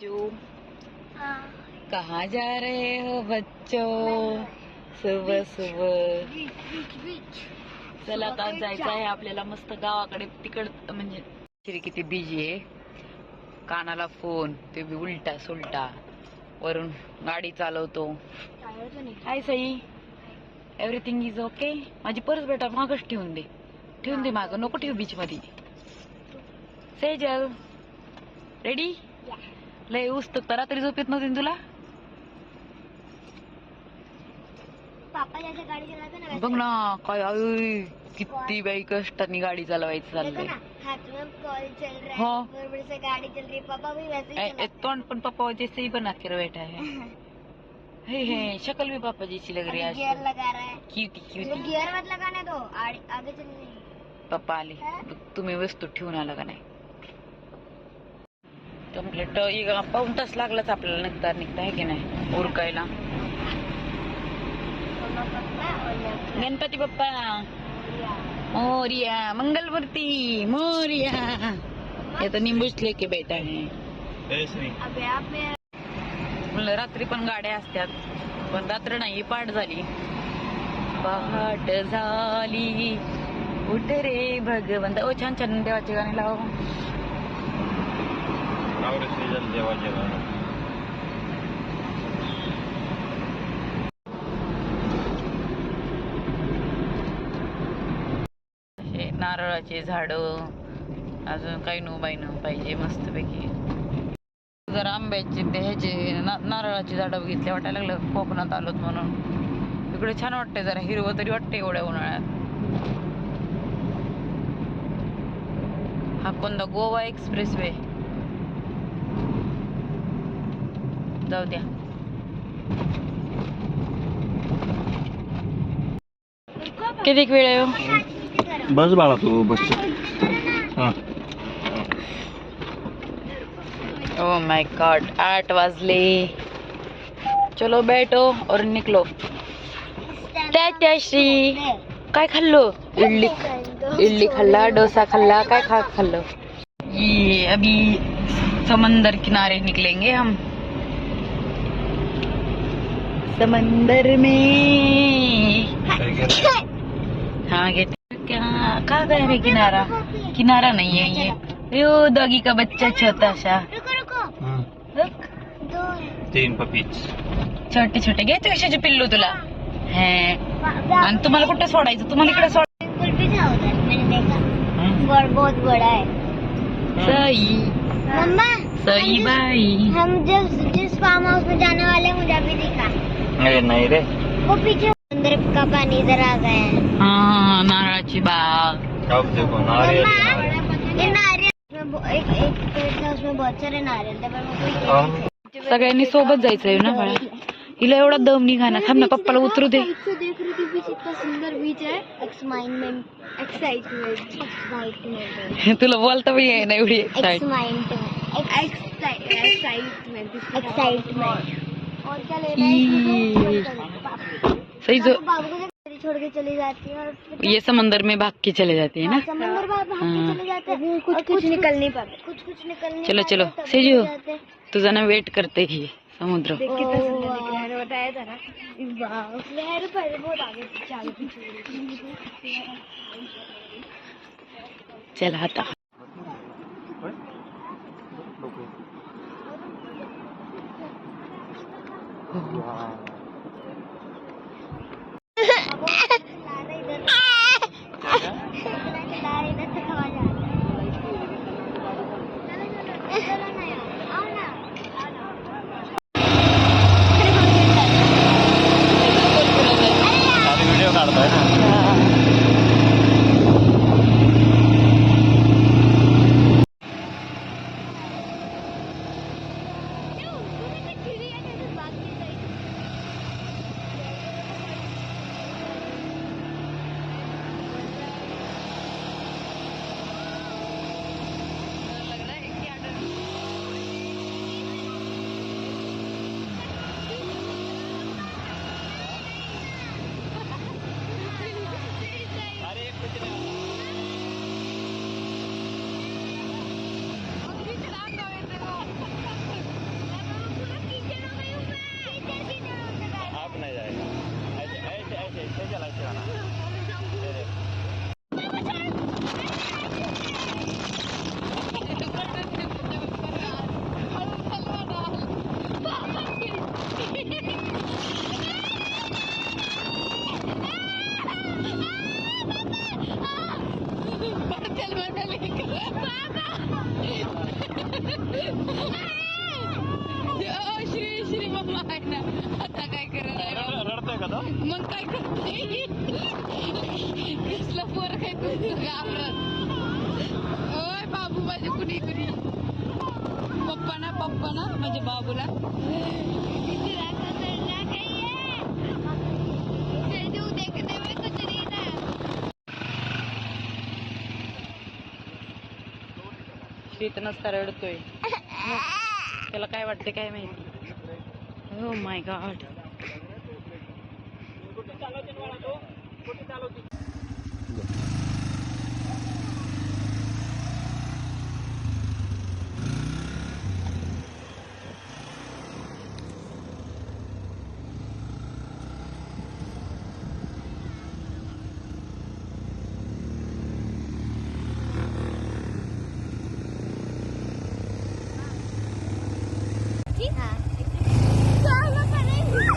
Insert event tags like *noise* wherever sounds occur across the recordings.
बच्चों। कहाँ जा रहे हो बच्चों? सुबह सुबह। चला आता जायचं आहे आपल्याला मस्त गावाकडे. तिकड म्हणजे श्री किती बिजी आहे. कानाला फोन ते बी उलटा सुलटा. वरून गाडी चालवतो. Hi Sai. Everything is okay माझी पर्स बेटा मागच ठेवून दे. ठेवून दे माग. नको ठेव बीच मध्ये. सेजल रेडी लय उस्तक तर रात्री झोपेत नव्हती ना तुला? पापा जैसे गाड़ी चलाते ना बघ ना काय आई, किती बाई कष्टाने गाडी चालवायचं देखो चाललंय ना हाथ में कॉल चल रहा हाँ। बड़े से गाड़ी चल रही पापा भी वैसे ए- ए, चलाते तोंड पण पप्पा जैसे ही बना के बैठा है हे हे शक्ल भी पापा जैसी लग रही है गियर आज लगा रहा है. क्यूटी तो क्यूटी गियर मत लगाने दो आगे आगे चलने पप्पा आले. तुम्ही वस्तू ठेवून आला का नाही? कंप्लीट पाऊन तास लागलाच आपल्याला निघता निघता आहे की नाही? उरकायला. गणपती बाप्पा. मोरिया. मंगलमूर्ती. मोरिया. हे तर निंबूच लेके बेटा है म्हणलं रात्री पण गाड्या असतात पण रात्र नाही पाठ झाली. पहाट झाली. उठ रे भगवंत. ओ छान छान. देवाचे गाणे लाव. हे नारळाचे झाड अजून काही नो बाई न पाहिजे मस्तपैकी. जर आंब्याचे ते ह्याचे ना- नारळाची झाडं बघितले वाटायला लागलं कोकणात आलोत म्हणून. इकडे छान वाटतंय जरा हिरवं तरी वाटतंय एवढ्या उन्हाळ्यात. हा कोणता गोवा एक्सप्रेस वे जाऊ द्या. किती वेळ आहे हो? बस बाळा तू बस. हा. ओ माय गॉड आठ वाजले. चलो बैठो और निकलो. त्या श्री काय खाल्लो? इडली इडली खाल्ला डोसा खाल्ला काय खा खाल्लो? ये अभी समंदर किनारे निकलेंगे हम. समंदर में हाँ कहते क्या कहाँ गए रे किनारा? किनारा नहीं है. ये यो डॉगी का बच्चा छोटा सा रुको रुको लोक दो तीन पपीच. छोटे छोटे. घ्यायचे कशाचे पिल्लू तुला? हे. है आणि तुम्हाला कुठे सोडायचं? तुम्हाला इकडे सोड. बहुत बहुत बड़ा है सई. मम्मा सई बाई. हम जब जिस फार्म हाउस में जाने वाले हैं, मुझे अभी दिखा। अरे नाही रे. वो पीछे अंदर का पानी इधर आ गया है? हा नारळाची बाग. अब देखो नारियल मम्मा, ये नारियल में बो- एक एक पेड़ था उसमें बहुत सारे नारियल थे पर वो कोई। सगळ्यांनी सोबत जायचंय ना बाळा. हिला एवढा दम निघा ना थांब ना पप्पाला उतरू दे. से देख रही थी बीच इतना सुंदर बीच है एक्साइटमेंट एक्साइटमेंट तुला बोलता पण आहे ना एवढी एक्साइट एक्साइटमेंट एक्साइटमेंट और क्या लेना ई। है? सही जो बाबू को जब छोड़ के चली जाती है और ये समंदर में भाग के चले जाते हैं ना? समंदर बाहर भाग हाँ। के चले जाते हैं। कुछ कुछ निकल नहीं पाते। कुछ कुछ निकल नहीं चलो, चलो, तब सेजू। चले जाते हैं। तुझा ना वेट करते ही समुद्र। है बताया था ना। लहर पर बहुत आगे *laughs* चला आता। व्हिडिओ शीत नसता रडतोय. त्याला काय वाटते काय माहिती? हो माय गॉड हाँ चलो करेंगे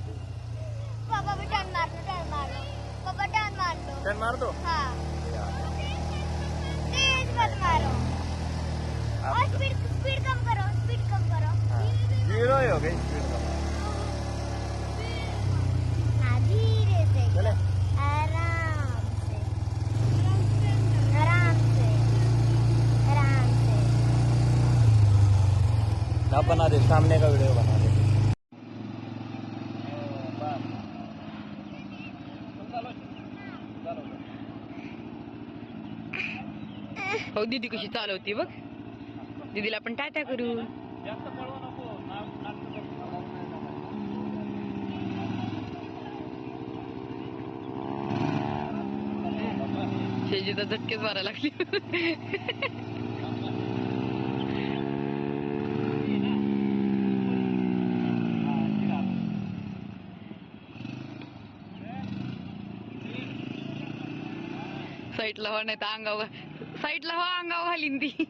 पापा भी टर्न मार लो टर्न मार लो पापा टर्न मार लो टर्न मार दो हाँ तेज मत मारो और स्पीड स्पीड कम करो स्पीड कम करो जीरो ही हो गई स्पीड का हाँ धीरे से चले आराम से आराम से आराम से आप बना दे सामने का वीडियो बना दे हो दीदी कशी चालवती बघ. दीदीला आपण टाटा करू. शेजी तर झटकेच मारायला लागली. साईडला हो नाही तर अंगावर. साईडला हो अंगावर घालीन ती.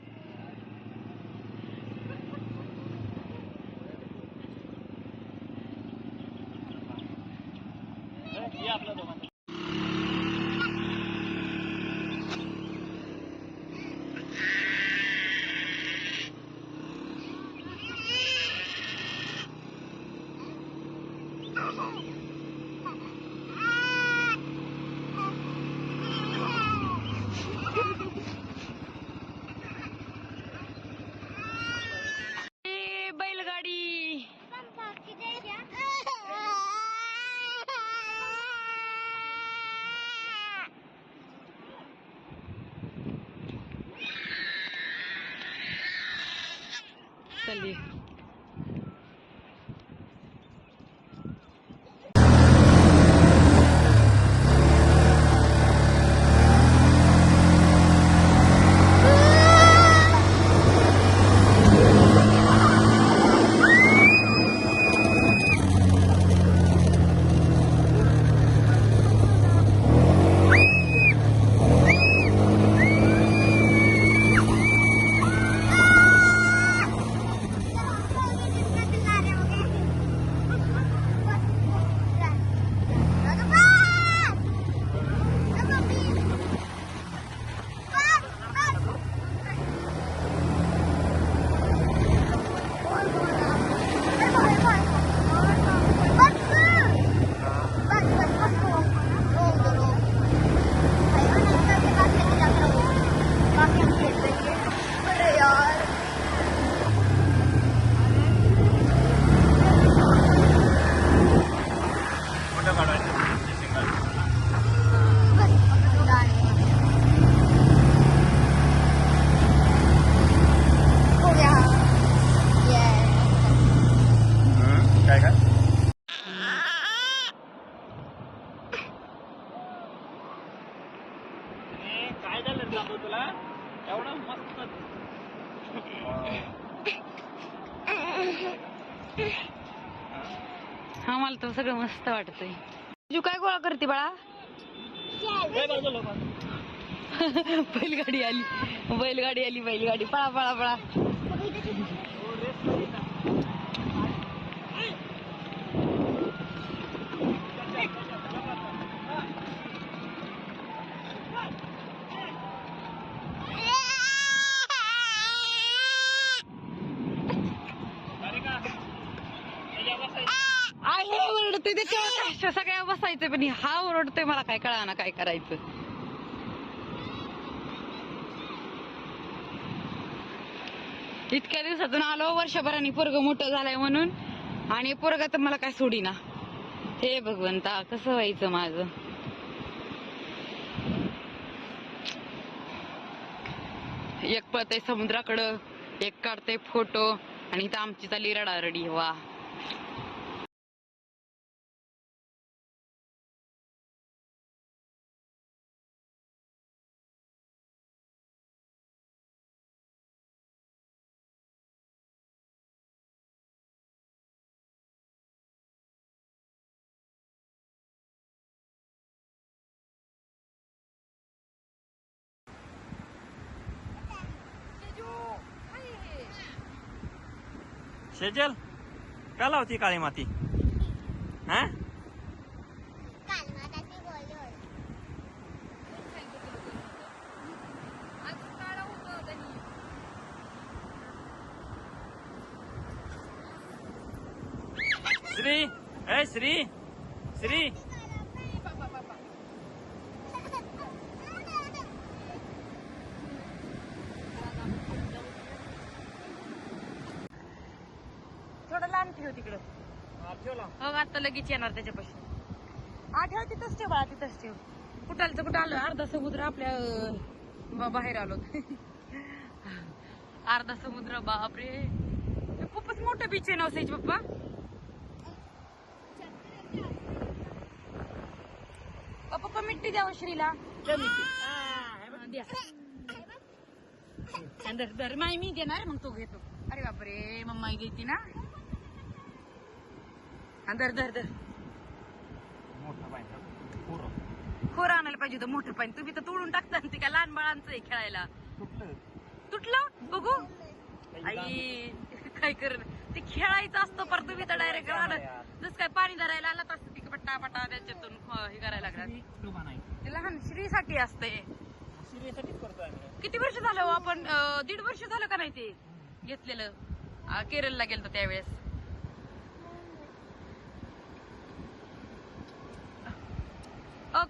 feliz. सगळं वाटतंय. तू काय गोळा करते बाळा? *laughs* बैलगाडी आली. बैलगाडी आली बैलगाडी. पळा पळा पळा. काय सगळ्या बसायचं पण हा ओरडतोय मला काय कळा ना काय करायचं? इतक्या दिवसातून आलो वर्षभराने पोरग मोठं झालंय म्हणून आणि पोरग तर मला काय सोडीना. हे भगवंता कसं व्हायचं माझं? एक पळतय समुद्राकडं एक काढतय फोटो आणि इथं आमची चालली रडारडी वा. शेजल का लावती काळी माती हा श्री ए श्री श्री थोडं लांब ठेव तिकडं आता लगेच येणार त्याच्यापाशी. आठव ठेव तिथंच ठेव बाळा तिथंच ठेव. कुठालचं कुठं आलं? अर्धा समुद्र आपल्या अं, बाहेर आलो. अर्धा समुद्र बापरे. हे खूपच मोठं बीच आहे नवसाईच हो, पप्पा अ, पप्पा मिट्टी द्यावं श्रीला. द्या हा, द्या. आणि धर धर मी देणार मग तो घेतो. अरे बापरे मम्मा घेती ना. आणि धर धर धर. मोठा पाहिजे खोर आणायला पाहिजे होतं मोठं पाणी तुम्ही तर तोडून टाकता ना ते काय लहान बाळांचं आहे खेळायला. कुठलं? तुटलं? बघू. आई काय कर ते खेळायचं असतं पर तुम्ही तर डायरेक्ट जस काय पाणी धरायला आला तसं ती पट्टा पट्टा त्याच्यातून ख- हे करायला लागणार ते लहान श्रीसाठी असते. आम्ही. किती वर्ष झालं हो आपण अं, दीड वर्ष झालं का नाही ते घेतलेलं? अं, केरळला गेलतो त्यावेळेस.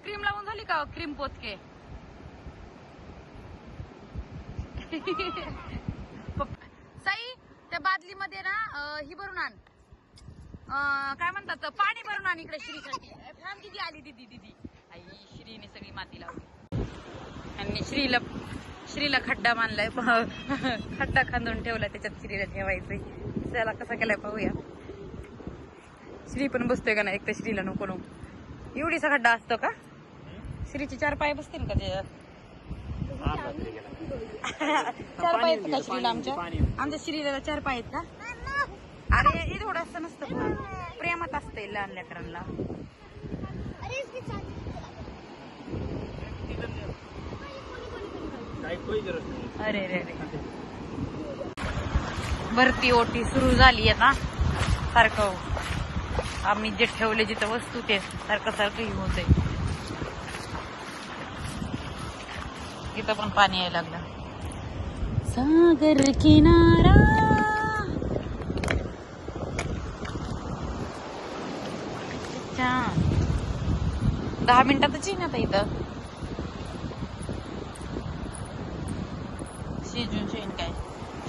क्रीम लावून झाली का? क्रीम पोचके *laughs* साई त्या बादलीमध्ये ना ही भरून आण. काय म्हणतात पाणी भरून आण इकडे श्रीसाठी थांब दिदी आली दिदी दिदी? आई श्रीने सगळी माती लावली. आणि श्रीला श्रीला खड्डा मानलाय. *laughs* खड्डा खांदून ठेवला त्याच्यात श्रीला ठेवायचंय. त्याला कसा केलाय पाहूया. श्री पण बसतोय का ना एक तर श्रीला नको नको. एवढीसा खड्डा असतो का? श्रीचे चार पाय बसतील का त्याच्यात *laughs* चार पाय आहेत का श्रीला आमच्या? आमच्या श्रीला चार पाय आहेत का? अरे हे थोडं नसतं पण. प्रेमात असतंय लहान लेकरांना. अरे रे रे. भरती ओटी सुरू झाली ना सारखं आम्ही जे ठेवले जिथं वस्तू ते सारखं सारखं ही होते इथं पण पाणी यायला लागलं. सागर किनारा. दहा मिनिटातच येईन आता इथं शिजून शिजून काय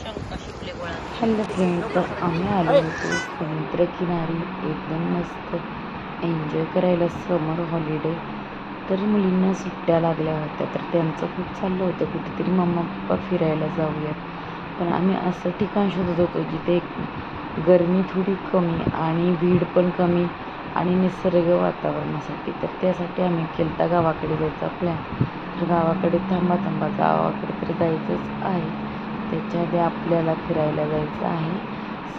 शंका शिकले गोळा हॅलो फ्रेंड तर आम्ही आलो होतो. समुद्रकिनारी एकदम मस्त. एन्जॉय करायला समर हॉलिडे तर मुलींना सुट्ट्या लागल्या होत्या. तर त्यांचं खूप चाललं होतं. कुठेतरी मम्मा पप्पा फिरायला जाऊयात. पण आम्ही असं ठिकाण शोधत होतो जिथे गरमी थोडी कमी आणि भीड पण कमी आणि निसर्ग वातावरणासाठी. तर त्यासाठी आम्ही केलता गावाकडे जायचा प्लॅन तर गावाकडे थांबा थांबा गावाकडे तर जायचंच आहे. त्याच्या आधी आपल्याला फिरायला जायचं आहे.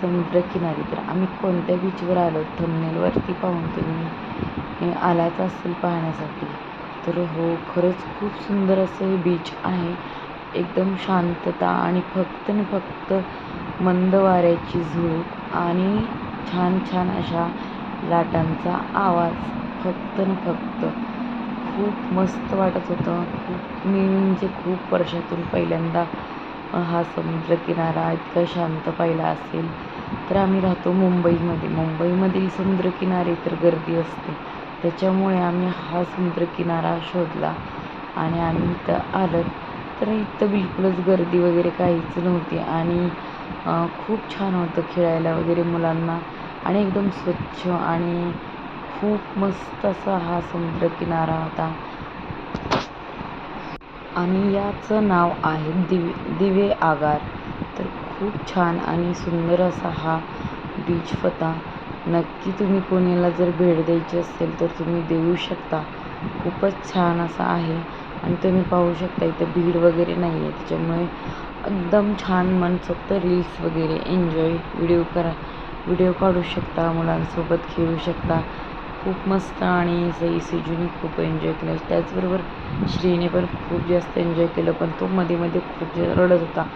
समुद्रकिनारी तर आम्ही कोणत्या बीचवर आलो? थंबनेलवरती पाहून तुम्ही आलाच असेल पाहण्यासाठी. तर हो खरंच खूप सुंदर असं हे बीच आहे. एकदम शांतता आणि फक्त आणि फक्त मंद वाऱ्याची झुळूक आणि छान छान अशा लाटांचा आवाज फक्त न फक्त खूप मस्त वाटत होतं. खूप मी म्हणजे खूप वर्षातून पहिल्यांदा हा समुद्रकिनारा इतका शांत पाहिला असेल तर आम्ही राहतो मुंबईमध्ये. मुंबईमधील समुद्रकिनारे तर गर्दी असते. त्याच्यामुळे आम्ही हा समुद्रकिनारा शोधला आणि आम्ही इथं आलं तर इथं बिलकुलच गर्दी वगैरे काहीच नव्हती आणि खूप छान होतं खेळायला वगैरे मुलांना आणि एकदम स्वच्छ आणि खूप मस्त असा हा समुद्रकिनारा होता. आणि याचं नाव आहे दिवे दिवे आगार. तर खूप छान आणि सुंदर असा हा बीच फता. नक्की तुम्ही पुण्याला जर भेट द्यायची असेल तर तुम्ही देऊ शकता. खूपच छान असा आहे. आणि तुम्ही पाहू शकता इथं भीड वगैरे नाही आहे त्याच्यामुळे एकदम छान मनसोक्त रील्स वगैरे एन्जॉय व्हिडिओ करा. व्हिडिओ काढू शकता मुलांसोबत खेळू शकता. खूप मस्त आणि सई सिजूने खूप एन्जॉय केलं. त्याचबरोबर श्रीने पण खूप जास्त एन्जॉय केलं पण तो मध्ये मध्ये खूप रडत होता.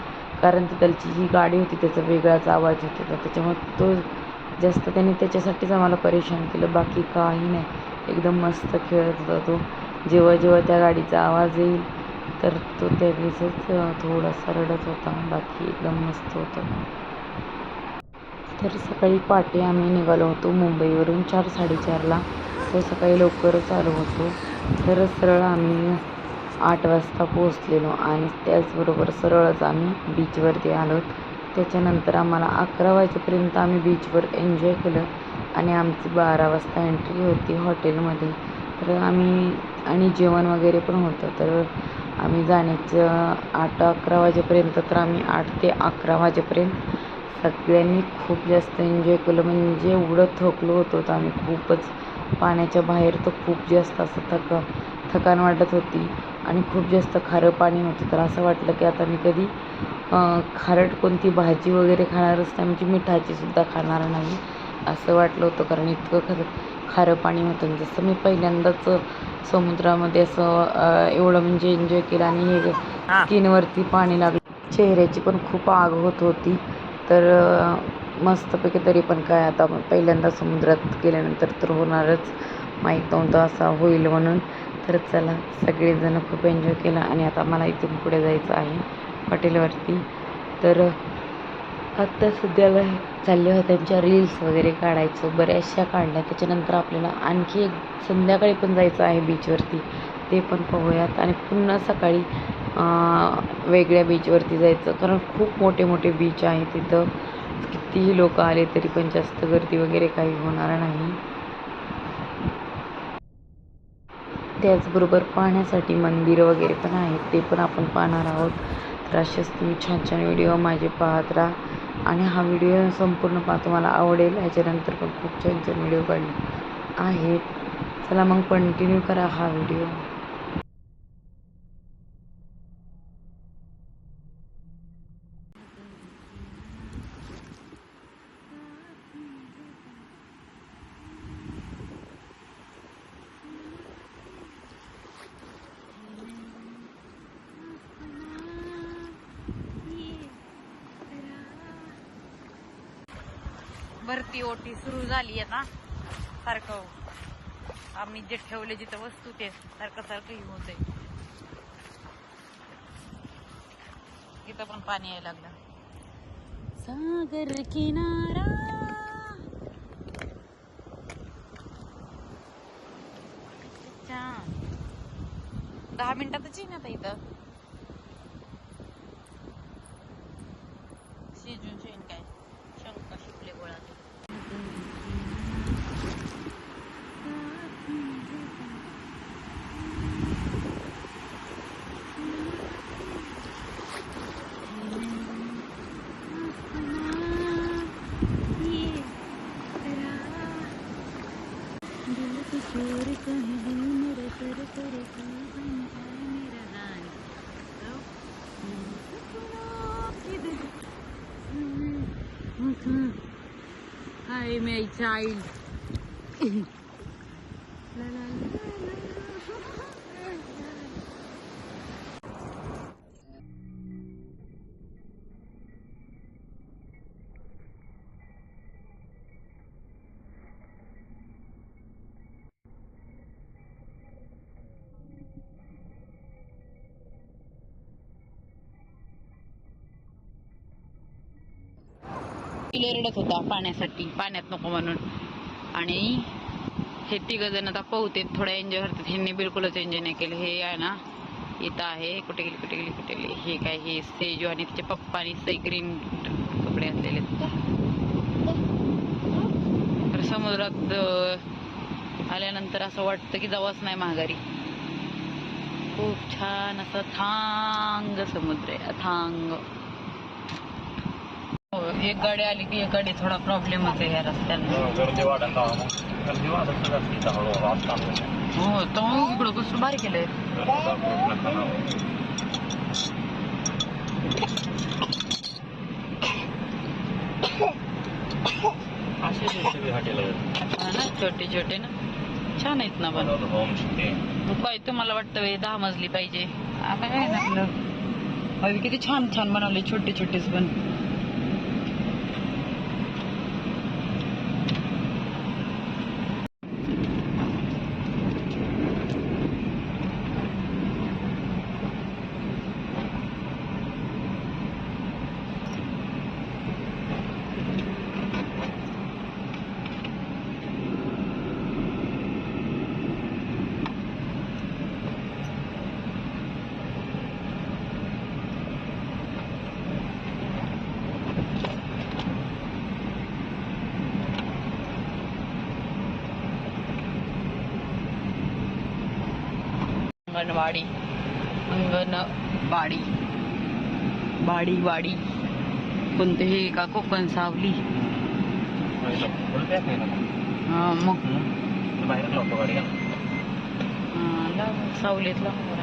कारण ती त्याची जी गाडी होती त्याचा वेगळाच आवाज येत होता. त्याच्यामुळे तो जास्त त्याने त्याच्यासाठीच आम्हाला परेशान केलं. बाकी काही नाही. एकदम मस्त खेळत होता तो. जेव्हा जेव्हा त्या गाडीचा आवाज येईल तर तो त्यावेळेसच थोडासा रडत होता. बाकी एकदम मस्त होतं. तर सकाळी पहाटे आम्ही निघालो होतो मुंबईवरून चार साडेचारला. तर सकाळी लवकरच आलो होतो. तर सरळ आम्ही आठ वाजता पोहोचलेलो आणि त्याचबरोबर सरळच आम्ही बीचवरती आलो. त्याच्यानंतर आम्हाला अकरा वाजेपर्यंत आम्ही बीचवर एन्जॉय केलं आणि आमची बारा वाजता एंट्री होती हॉटेलमध्ये. तर आम्ही आणि जेवण वगैरे पण होतं. तर आम्ही जाण्याचं आठ अकरा वाजेपर्यंत तर आम्ही आठ ते अकरा वाजेपर्यंत सगळ्यांनी खूप जास्त एन्जॉय केलं. म्हणजे एवढं थकलो होतो तर आम्ही खूपच. पाण्याच्या बाहेर तर खूप जास्त असं थक थकान वाटत होती. आणि खूप जास्त खारं पाणी होतं तर असं वाटलं की आता मी कधी खारट कोणती भाजी वगैरे खाणारच नाही. म्हणजे मिठाचीसुद्धा खाणार नाही. असं वाटलं होतं. कारण इतकं खरं खारं पाणी होतं. जसं मी पहिल्यांदाच समुद्रामध्ये असं एवढं म्हणजे एन्जॉय केलं. आणि हे स्किनवरती पाणी लागलं. चेहऱ्याची पण खूप आग होत होती. तर मस्तपैकी तरी पण काय आता पहिल्यांदा समुद्रात गेल्यानंतर तर होणारच. माहीत नव्हतं असा होईल म्हणून. तर चला सगळेजण खूप एन्जॉय केला आणि आता मला इथून पुढे जायचं आहे हॉटेलवरती. तर आत्ता सध्याला चालले होते त्यांच्या रील्स वगैरे काढायचं बऱ्याचशा काढल्या. त्याच्यानंतर आपल्याला आणखी एक संध्याकाळी पण जायचं आहे बीचवरती ते पण पाहूयात. आणि पुन्हा सकाळी वेगळ्या बीचवरती जायचं. कारण खूप मोठे मोठे बीच आहे तिथं. कितीही लोक आले तरी पण जास्त गर्दी वगैरे काही होणार नाही. त्याचबरोबर पाहण्यासाठी मंदिरं वगैरे पण आहेत. ते पण आपण पाहणार आहोत. तर असेच तुम्ही छान छान व्हिडिओ माझे पाहत राहा. आणि हा व्हिडिओ संपूर्ण पाहा तुम्हाला आवडेल. ह्याच्यानंतर पण खूप छान छान व्हिडिओ काढले आहेत. चला मग कंटिन्यू करा हा व्हिडिओ भरती ओटी सुरू झाली आहे ना सारखं. आम्ही जे ठेवले जिथं वस्तू ते सारखं सारखं ही होतंय. इथं पण पाणी यायला लागलं. सागर किनारा. छान. दहा मिनिटातच येईन आता इथं. me a child. पहिले रडत होता पाण्यासाठी. पाण्यात नको म्हणून. आणि हे तिघ जण आता पोहते थोडा एन्जॉय करतात. ह्यांनी बिलकुलच एन्जॉय नाही केलं. हे आहे ना इथं आहे कुठे गेली कुठे गेली कुठे गेली. हे काय हे सेजू आणि तिचे पप्पा आणि सई ग्रीन कपडे असलेले तर समुद्रात आल्यानंतर असं वाटतं की जावंच नाही महागारी खूप छान असं थांग समुद्र आहे. अथांग. एक गाडी आली की एक गाडी थोडा प्रॉब्लेमच आहे या रस्त्यांना गर्दी वाढत ना. मग गर्दी वाढत जाते इथं हळूहळू आज काम होतं. हो मग इकडं कसं भारी केलंय. असे सगळे हॉटेल हा ना छोटे छोटे ना. छान आहेत ना पण. होम काय तुम्हाला वाटतं हे दहा मजली पाहिजे. आता काय ना आपलं. अरे किती छान छान बनवले छोटे छोटेच पण. अंगणवाडी. अंगणवाडी. बाडी वाडी. कोणतेही का कोकण सावली. बोलते नाही ना हा, मग. बाहेर लावतो गाडी हा, लाव, सावलीत लाव